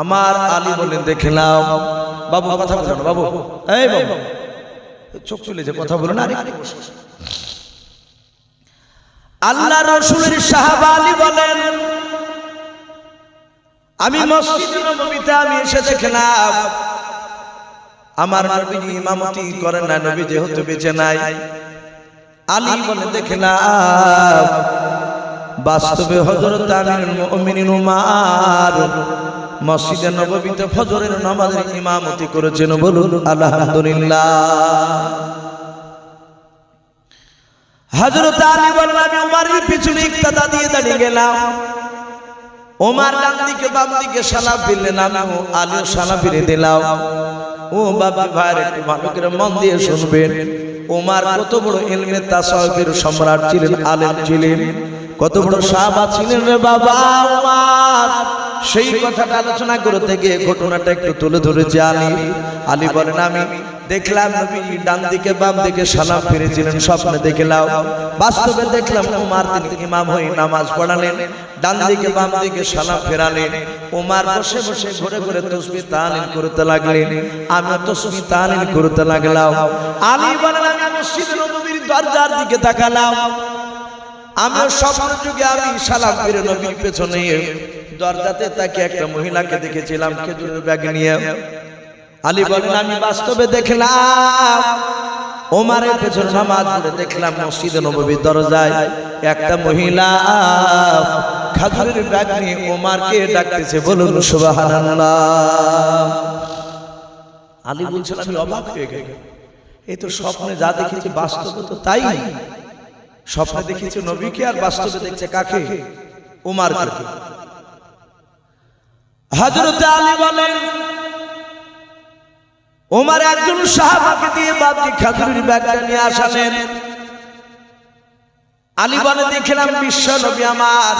আমার আলী বলে দেখলাম। বাবু কথা বলো বাবু। এই বাবু। চোখ চলেছে কথা বলো না। আল্লাহ রসুলের সাহাবা আলী বলেন আমি মসজিদ আমি এসে দেখলাম আমার নবী ইমামতি করেন না নবী যেহেতু বেঁচে নাই। আলী বলে দেখলাম। বাস্তবে হযরত আমিরুল মুমিনিন উমার মসজিদে নববীতে ফজরের নামাজের ইমামতি করেছেন বলুন, আলহামদুলিল্লাহ। হযরত আলী বলেন আমি উমারের পিছনে ইক্তাদা দিয়ে দাঁড়িয়ে গেলাম। ওমার ডান দিকে বাম দিকে সালাম ফিরলেন আমি আলীও সালাম ফিরে দিলাম। ও বাবা ভাইয়ের একটু ভালো করে মন দিয়ে শুনবেন। ওমার কত বড় ইলমে তাসাউফের সম্রাট ছিলেন, আলেম ছিলেন। কত বড় সাহাবা ছিলেন রে বাবা ওমার সেই কথাটা আলোচনা করতে গিয়ে ঘটনাটা একটু তুলে ধরেছে আলী। আলী বলেন, আমি দেখলাম ডান দিকে বাম দিকে সালাম ফিরেছিলেন, স্বপ্নে দেখলাম। বাস্তবে দেখলাম উমার, তিনি ইমাম হয়ে নামাজ পড়ালেন, ডান দিকে বাম দিকে সালাম ফেরালেন। উমার বসে বসে ঘুরে ঘুরে তসবি তালিম করতে লাগলেন। আমি তসবি তালিম করতে লাগলাম। আলী বলেন, আমি মসজিদ নবীর দরজার দিকে তাকালাম। আমি স্বপ্ন যুগে আমি সালাম ফিরে নবীর পেছনে দরজাতে তাকে একটা মহিলাকে দেখেছিলাম খেজুরের ব্যাগ নিয়ে। আলী বলেন আমি বাস্তবে দেখলাম। ওমারের পেছনে নামাজ পড়ে দেখলাম মসজিদে নববীর দরজায় একটা মহিলা খাজুরের ব্যাগ নিয়ে ওমারকে ডাকতেছে বলুন সুবহানাল্লাহ। আলী বলছেন আমি অবাক হয়ে গেল এই তো স্বপ্নে যা দেখেছি বাস্তবে তো তাই। স্বপ্নে দেখেছি নবীকে আর বাস্তবে দেখছে কাকে? উমারকে হযরত আলী বলেন ওমর একজন সাহাবাকে দিয়ে বাপজি খাজুরের ব্যাগটা নিয়ে আসালেন। আলী বলে, দেখলাম বিশ্ব নবী আমার।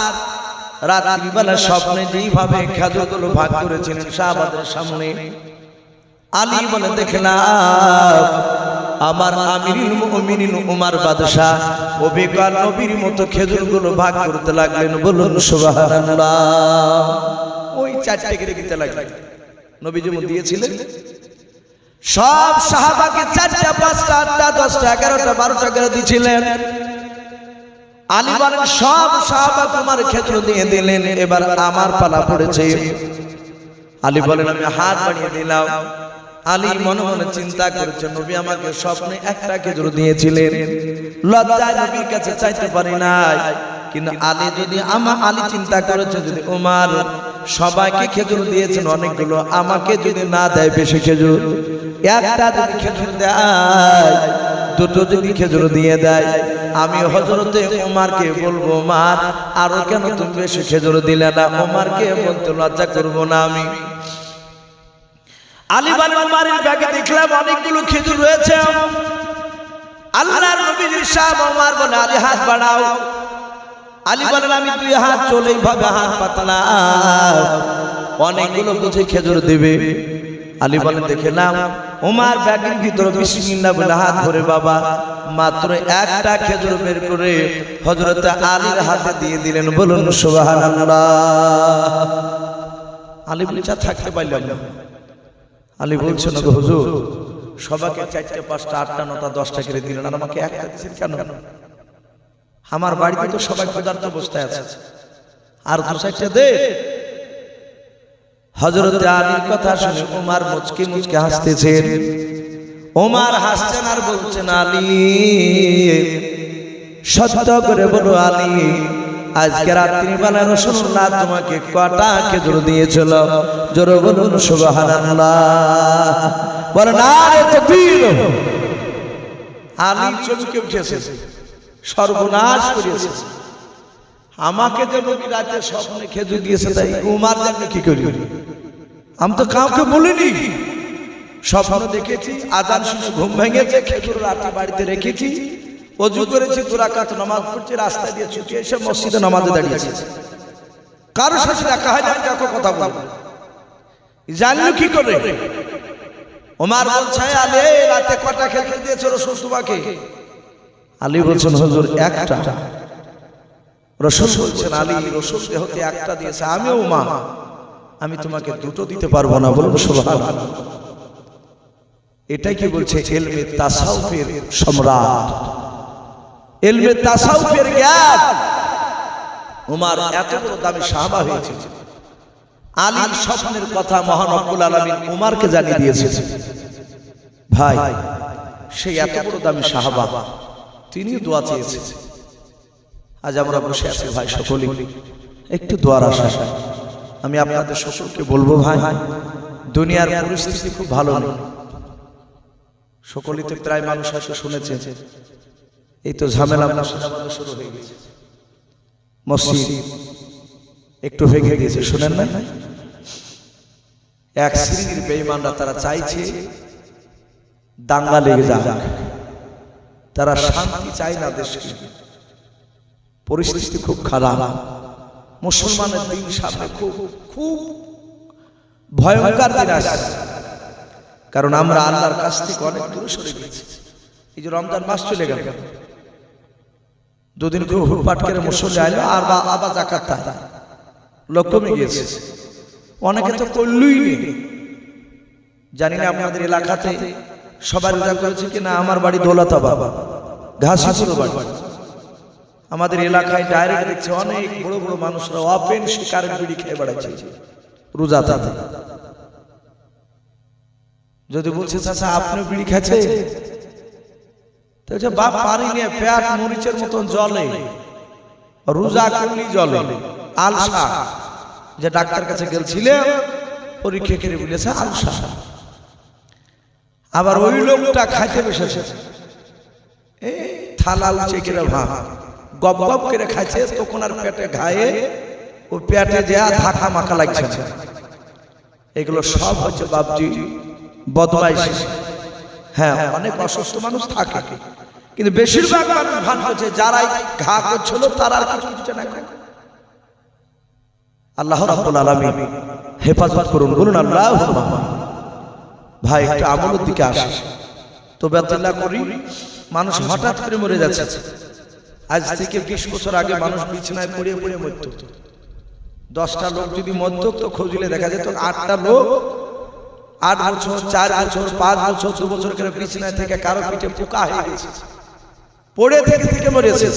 রাত্রিবেলা স্বপ্নে যেইভাবে খেজুরগুলো ভাগ করেছিলেন সাহাবাদের সামনে। আলী বলে, দেখলাম আমার আমিরুল মুমিনিন উমার বাদশাহ অভিজ্ঞ নবীর মতো খেজুরগুলো ভাগ করতে লাগলেন। বলুন, সুবহানাল্লাহ। চারটে দিতে লাগলেন নবী যেমন দিয়েছিলেন। সব সাহাবাকে চারটা, পাঁচটা, আটটা, দশটা, এগারোটা, বারোটা করে দিয়েছিলেন আমার পালা পড়েছে। আলী বলেন, আমি হাত বাড়িয়ে দিলাম। আলী মনে মনে চিন্তা করেছে, নবী আমাকে স্বপ্নে একটা খেজুর দিয়েছিলেন। লজ্জায় নবীর কাছে চাইতে পারি নাই। কিন্তু আলী যদি আমার আলী চিন্তা করেছে, যদি ওমার সবাইকে খেজুর দিয়েছেন অনেকগুলো, আমাকে যদি না দেয় বেশি খেজুর। একটা যদি খেজুর দেয়, দুটো যদি খেজুর দিয়ে দেয়, আমি হজরতে ওমারকে বলব মার আরও কেন তুমি বেশি খেজুর দিলে না? ওমারকে বলতে, লজ্জা করব না আমি। আলী বাবা ওমারের ব্যাগে দেখলাম অনেকগুলো খেজুর রয়েছে। আলী আলী বলেন, আমি দুই হাত চলে ভাবে হাত পাতলা। অনেকগুলো বুঝে খেজুর দেবে। আলী বলেন দেখলাম ওমার ব্যাগের ভিতরে বিসমিল্লাহ বলে হাত ধরে বাবা, মাত্র একটা খেজুর বের করে হযরত আলীর হাতে দিয়ে দিলেন। বলুন, সুবহানাল্লাহ। আলী বলে চা থাকতে পারলাম না। আলী বলছেন গো হুজুর, সবাইকে চারটে, পাঁচটা, আটটা, নটা, দশটা করে দিলেন আর আমাকে একটা দিচ্ছেন কেন? আমার বাড়িতে তো সবাই ক্ষুধার্ত অবস্থায় আছে। আর দু চারটে দে। হজরত আলীর কথা শুনে ওমার মুচকে মুচকে হাসতেছেন। ওমার হাসছেন আর বলছেন আলী সত্য করে বলো আলী আজকে রাত্রিবেলা রসুল্লাহ তোমাকে কটা খেজুর দিয়েছিল? জোর বলুন সুবহানাল্লাহ। বলে না রে তাকবীর। আলী চমকে উঠেছে। সর্বনাশ করিয়েছে। আমাকে যে নবী রাতে স্বপ্নে খেজুর দিয়েছে তাই উমার জানলে কি করি? আমি তো কাউকে বলিনি। স্বপ্ন দেখেছি আজান শুনে ঘুম ভেঙেছে খেজুর রাতে বাড়িতে রেখেছি। অজু করেছি তোরা কাত নামাজ পড়ছি রাস্তা দিয়ে ছুটি এসে মসজিদে নামাজে দাঁড়িয়েছি। কারোর সাথে দেখা হয় না কাউকে কথা বলব জানলো কি করে? ওমার বলছে আলে রাতে কটা খেজুর দিয়েছে রসুল তোমাকে? আলী বলছেন হুজুর একটা। রসুল বলছেন আলী রসুল হতে একটা দিয়েছে আমিও মা। আমি তোমাকে দুটো দিতে পারব না বলব সোভান এটাই কি বলছে? এলমে তাসাউফের সম্রাট। এলমে তাসাউফের জ্ঞান। উমার এত বড় দামি সাহাবা হয়েছে। আলীর স্বপ্নের কথা মহান রব্বুল আলামিন উমারকে জানিয়ে দিয়েছে। ভাই সেই এত বড় দামি সাহাবা। তিনি দোয়া চেয়েছে আজ আমরা বসে আছি, ভাই সকলে একটু দোয়ার আশা। আমি আপনাদের সকলকে বলব, ভাই, দুনিয়ার পরিস্থিতি খুব ভালো নেই। সকলেই তো প্রায় মানুষ হয়তো শুনেছে এই তো ঝামেলা শুরু হয়ে গেছে। মসজিদ একটু ভেঙে গেছে, শুনেন না? এক শ্রেণির বেঈমানরা তারা চাইছে দাঙ্গা লেগে যাক। তারা শান্তি চায় না দেশে পরিস্থিতি খুব খারাপ। মুসলমানের দিন সামনে খুব খুব ভয়ঙ্কর দিন আসছে। কারণ আমরা আল্লাহর কাছ থেকে অনেক দূরে সরে গেছি। এই যে রমজান মাস চলে গেল। দুদিন করে হুটপাট করে মুসল্লি আইলো আর বা আবার জাকাত তাই লোক কমে গিয়েছে অনেকে তো করলই নেই জানি না আপনাদের এলাকাতে সবার রোজা করেছে কিনা? আমার বাড়ি দৌলতা বাবা ঘাসিপুর বাড়ি। আমাদের এলাকায় ডাইরেক্ট দেখছে অনেক বড় বড় মানুষরা ওপেন শিকারের বিড়ি খেয়ে বেড়াচ্ছে। রোজা তাতে। যদি বলছে চাচা আপনি বিড়ি বলছে, বাপ পারি নিয়ে পেট মরিচের মতন জলে রোজা করলি জলে আলসা। যে ডাক্তার কাছে গেলছিলে পরীক্ষা করে বলেছে আলসা। আবার ওই লোকটা খাইতে বসেছে। এই থালা উঁচে করে ভাব গপ গপ করে খাইছে, তখন আর পেটে ঘায়ে, ও পেটে যে ধাক্কা মাখা লাগছে এগুলো সব হচ্ছে বাপজি বদমাইশি। হ্যাঁ অনেক অসুস্থ মানুষ থাকে। কিন্তু বেশিরভাগ মানুষ ভান করছে যারাই ঘা করছিল, তারা আর কিছু কিছু না। আল্লাহ রাব্বুল আলামিন হেফাজত করুন, বলুন আল্লাহ ভাই, একটু আমলের দিকে আসে। তো বেতলা করি, মানুষ হঠাৎ করে মরে যাচ্ছে। আজ থেকে বিশ বছর আগে মানুষ বিছানায় পড়ে পড়ে মরত। দশটা লোক যদি মরত, তো খুঁজলে দেখা যেত আটটা লোক আট বছর, চার বছর, পাঁচ বছর, দু বছর করে বিছানায় থেকে কারও পিঠে পোকা হয়ে গেছে। পড়ে থেকে থেকে মরেছে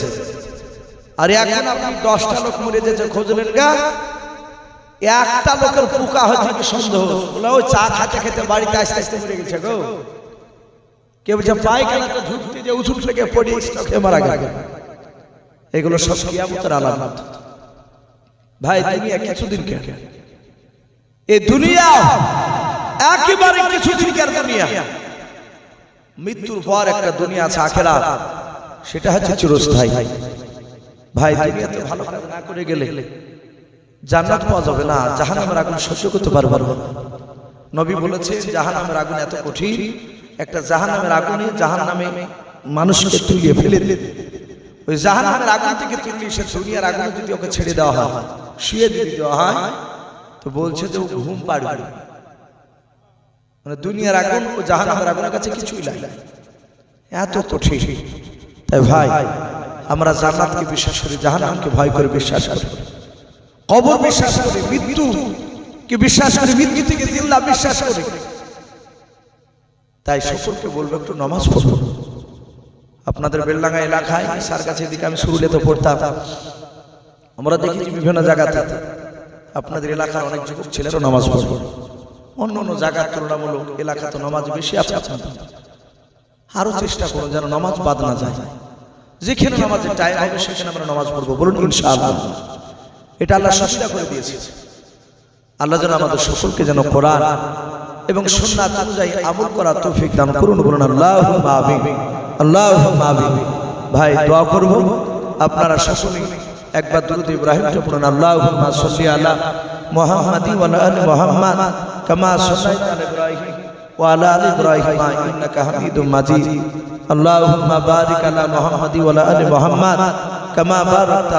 আর এখন আপনি দশটা লোক মরে যেতে খুঁজলেন গা। একটা লোকের পোকা হচ্ছে কি সন্দেহ? বলে, ওই চা খাতে খেতে বাড়িতে আসতে আসতে মরে গেছে গো। কেউ বলছে, পায়খানাতে ঢুকতে যে উঁচু থেকে পড়ে স্টকে মারা গেল এগুলো সব কিয়ামতের আলামত। ভাই, দুনিয়া কিছুদিন কে এই দুনিয়া একেবারে কিছুদিন কেন দুনিয়া? মৃত্যুর পর একটা দুনিয়া আছে আখেরা সেটা হচ্ছে চিরস্থায়ী। ভাই, দুনিয়াতে ভালো কাজ না করে গেলে জান্নাত পাওয়া যাবে না, জাহান্নামের আগুন সহ্য করতে পারবে না। নবী বলেছে, জাহান্নামের আগুন এত কঠিন, একটা জাহান্নামের আগুনে জাহান্নামে মানুষকে তুলিয়ে ফেলে ওই জাহান্নামের আগুন থেকে তুলিয়ে সে দুনিয়ার আগুনে যদি ওকে ছেড়ে দেওয়া হয়, শুয়ে দিয়ে দেওয়া হয়, তো বলছে যে ও ঘুম পাড়বে। মানে দুনিয়ার আগুন ও জাহান্নামের আগুনের কাছে কিছুই লাগে এত কঠিন। তাই ভাই, আমরা জান্নাতকে বিশ্বাস করি, জাহান্নামকে ভয় করে বিশ্বাস করি। কবর বিশ্বাস করি, মৃত্যু। কে বিশ্বাস করি, মৃত্যু থেকে জিল্লা বিশ্বাস করে। তাই সকলকে বলব, একটু নামাজ পড়ব আপনাদের বেলডাঙ্গা এলাকায় সার কাছে এদিকে আমি শুরুলে তো পড়তাম। আমরা দেখেছি বিভিন্ন জায়গাতে আপনাদের এলাকার অনেক যুবক ছেলেরও নামাজ পড়বে অন্য অন্য জায়গার তুলনামূলক এলাকা তো নামাজ বেশি আছে আপনাদের। আরও চেষ্টা করুন যেন নামাজ বাদ না যায়। যেখানে নামাজের টাইম হবে, সেখানে আমরা নামাজ পড়ব। বলুন ইনশাআল্লাহ। এটা আল্লাহ সুবিধা করে দিয়েছে। আল্লাহ যেন আমাদের সকলকে যেন কোরআন এবং সুন্নাত অনুযায়ী আমল করার তৌফিক দান করুন, বলুন আল্লাহ আমিন। আল্লাহ আমিন। ভাই, দোয়া করব। আপনারা সকলেই একবার দুরুদ ইব্রাহিমটা পড়ুন, আল্লাহুম্মা সাল্লি আলা মুহাম্মাদি মুহাম্মাদ কামা আলা ইব্রাহিম ওয়া আলা আলি ইব্রাহিম ইন্নাকা হামিদুম মাজিদ। আল্লাহুম্মা বারিক আলা মুহাম্মাদি ওয়া আলা আলি মুহাম্মাদ কামা বারাকতা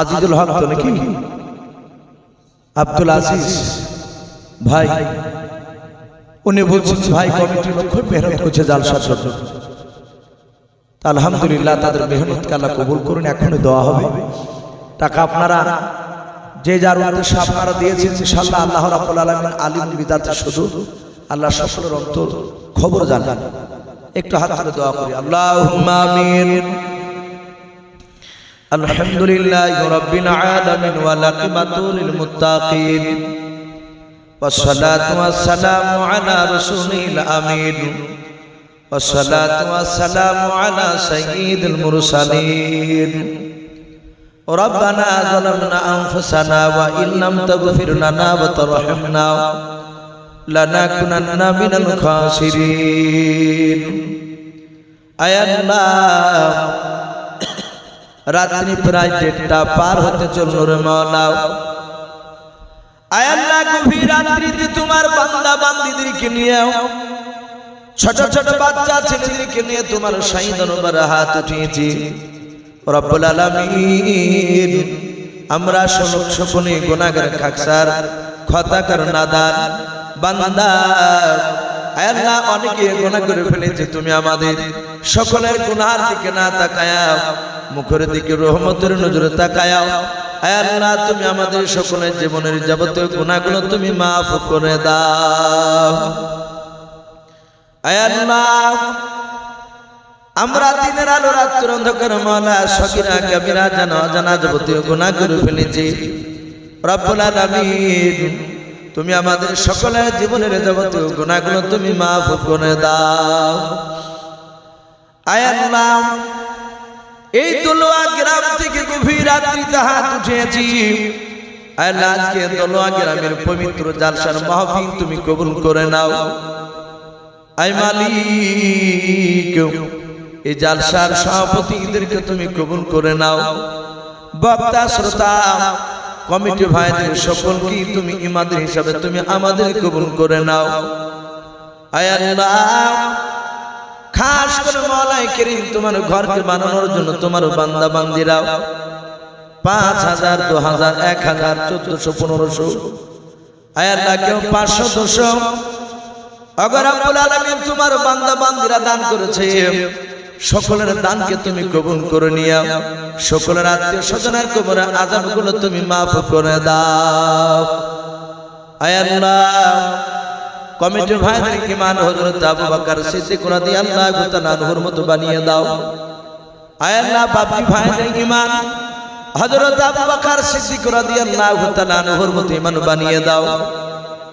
আজিজুল হক তো নাকি? আব্দুল আজিজ, ভাই, উনি বলছেন ভাই কমিটির লোক খুব মেহনত করছে জালসার জন্য। আলহামদুলিল্লাহ তাদের মেহনতকে আল্লাহ কবুল করুন এখনও দেওয়া হবে। টাকা আপনারা যে যার উদ্দেশ্যে আপনারা দিয়েছেন, ইনশাআল্লাহ আল্লাহ রাব্বুল আলামিন আলিম বিদাতে শুধু আল্লাহ সকলের অন্তর খবর জানান। একটু হাত তুলে দোয়া করি, আল্লাহুম্মা الحمد لله رب العالمين ولقمة للمتقين والصلاة والسلام على رسوله الأمين والصلاة والسلام على سيد المرسلين ربنا ظلمنا أنفسنا وإن لم تغفر لنا وترحمنا لنكونن من الخاسرين أي الله রাত্রি প্রায় দেড়টা পার হতে চলল রে মাওলা। আয় আল্লাহ, গভীর রাত্রিতে তোমার বান্দা বান্দিদেরকে নিয়ে ছোট ছোট বাচ্চা ছেলেদেরকে নিয়ে তোমার সাই দরবার হাত উঠিয়েছি। রব্বুল আলামিন, আমরা শোনক শোকনে গুনাহগার খাকসার, খতাকার নাদান বান্দা আল্লাহ অনেকে গুনাহ করে ফেলেছে, তুমি আমাদের সকলের গুনার দিকে না তাকায়াও, মুখের দিকে রহমতের নজরে তাকায়াও। আল্লাহ তুমি আমাদের সকলের জীবনের যাবতীয় গুনাহগুলো তুমি মাফ করে দাও। আল্লাহ আমরা দিনের আলো রাত্র অন্ধকার মালা সকিরা কাবিরা জানা অজানা যাবতীয় গুনাহ করে ফেলেছি। রব্বুল আলামিন তুমি আমাদের সকলের জীবনের যাবতীয় গুনাহগুলো তুমি মাফ করে দাও। আয় আল্লাহ, এই তলোয়া গ্রাম থেকে গভীর রাত্রিতে হাত উঠিয়েছি আল্লাহ, আজকে তলোয়া গ্রামের পবিত্র জালসার মাহফিল তুমি কবুল করে নাও। আই মালিক, এই জালসার সভাপতিদেরকে তুমি কবুল করে নাও। বক্তা, শ্রোতা কমিটি ভাইদের সকলকে তুমি ইমাদের হিসাবে তুমি আমাদের কবুল করে নাও। খাস করে মলাই করিম তোমার ঘরকে বানানোর জন্য তোমার বান্দা বান্দিরাও পাঁচ হাজার দু হাজার এক হাজার চোদ্দশো পনেরোশো। আয় আল্লাহ কেউ পাঁচশো দুশো। অগর আব্বুল আলামিন তোমার বান্দা বান্দিরা দান করেছে। সকলের দানকে তুমি কবুল করে নিও সকলের আত্মীয় স্বজনের কবরে আজাবগুলো তুমি মাফ করে দাও। আল্লাহ। কমিটির ভাইদের ইমান হযরত আবু বকর সিদ্দিক রাদিয়াল্লাহু তাআলা আনহুর মতো বানিয়ে দাও। আল্লাহ, বাপজি ভাইদের ইমান হযরত আবু বকর সিদ্দিক রাদিয়াল্লাহু তাআলা আনহুর মতো ইমান বানিয়ে দাও।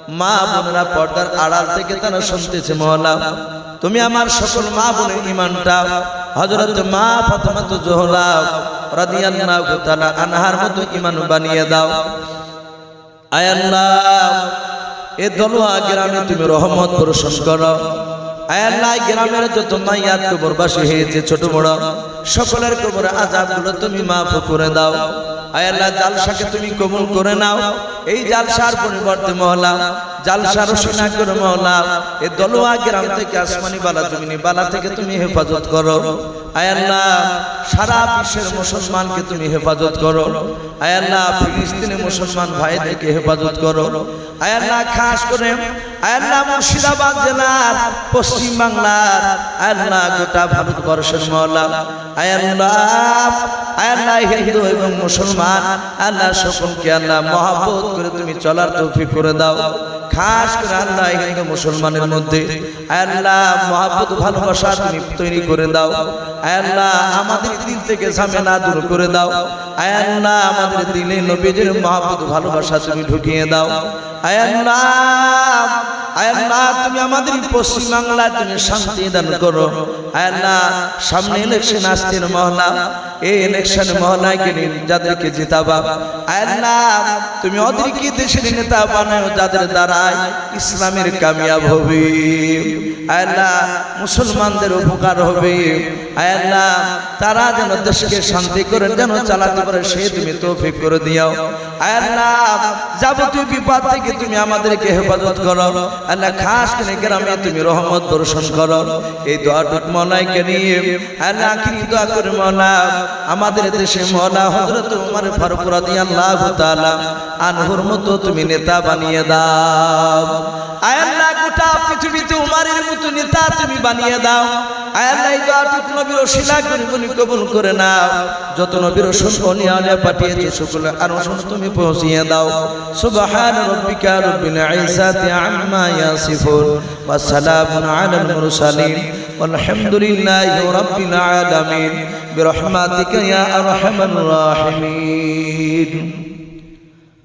মা বোনেরা পর্দার আড়াল থেকে তারা শুনতেছে মহলা তুমি আমার সকল মা বোনের ইমানটা হজরত মা ফাতেমাত জোহরা রাদিয়াল্লাহু তাআলা আনহার মতো ইমান বানিয়ে দাও। আয় আল্লাহ, এ দলুয়া গ্রামে তুমি রহমত বর্ষণ করো। আয়াল্লাহ গ্রামের যত মাইয়াত কবরবাসী হয়েছে ছোট বড়। সকলের কবর আজাবগুলো তুমি মাফ করে দাও। তুমি করে নাও। এই পরিবর্তে করে এ দলুয়া গ্রাম থেকে বালা, জমিনি বালা থেকে তুমি হেফাজত করো। আয়াল্লাহ সারা তুমি হেফাজত করো। মুসলমান ভাইদেরকে হেফাজত করো। আয়াল্লাহ খাস করে আয়াল্লাহ মুর্শিদাবাদ জেলার পশ্চিম বাংলার। আয়াল্লাহ গোটা ভারতবর্ষের মহলা আয়াল্লাহ আয়াল্লাহ হিন্দু এবং মুসলমান। আল্লাহ সকলকে আল্লাহ মহাব্বত করে তুমি চলার তৌফিক করে দাও। খাস করে আল্লাহ হিন্দু মুসলমানের মধ্যে। আল্লাহ মহাব্বত, ভালোবাসা তুমি তৈরি করে দাও। আল্লাহ আমাদের দিন থেকে ঝামেলা দূর করে দাও। আল্লাহ আমাদের দিলে নবীদের মহাব্বত, ভালোবাসা তুমি ঢুকিয়ে দাও। আল্লাহ আয় আল্লাহ, তুমি আমাদের পশ্চিমবাংলায় তুমি শান্তি করো। সামনে ইলেকশন মহলা। ইলেকশন যাদেরকে জিতাবা। তুমি ওদেরকে দেশের নেতা বানাও, যাদের দ্বারায় ইসলামের কামিয়াব হবে। আয় আল্লাহ, মুসলমানদের উপকার হবে। আয় আল্লাহ, তারা যেন দেশকে শান্তি করে, যেন চালাতে পারে, সে তুমি তৌফিক করে দিও আল্লাহ যাবতীয় বিপদ থেকে তুমি আমাদেরকে হেফাজত করো। আল্লাহ খাস করে গ্রামে তুমি রহমত দর্শন করো। এই দোয়াটুক মলাইকে নিয়ে আল্লাহ আখিরি দোয়া করে মনা? আমাদের দেশে মনা হজরত তোমার উমর ফারুক লাভ তালা আনহুর মতো তুমি নেতা বানিয়ে দাও। আল্লাহ পৃথিবীতে উমারের মতো নেতা তুমি বানিয়ে দাও আয়াল্লাহ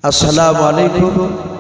আসসালামু আলাইকুম।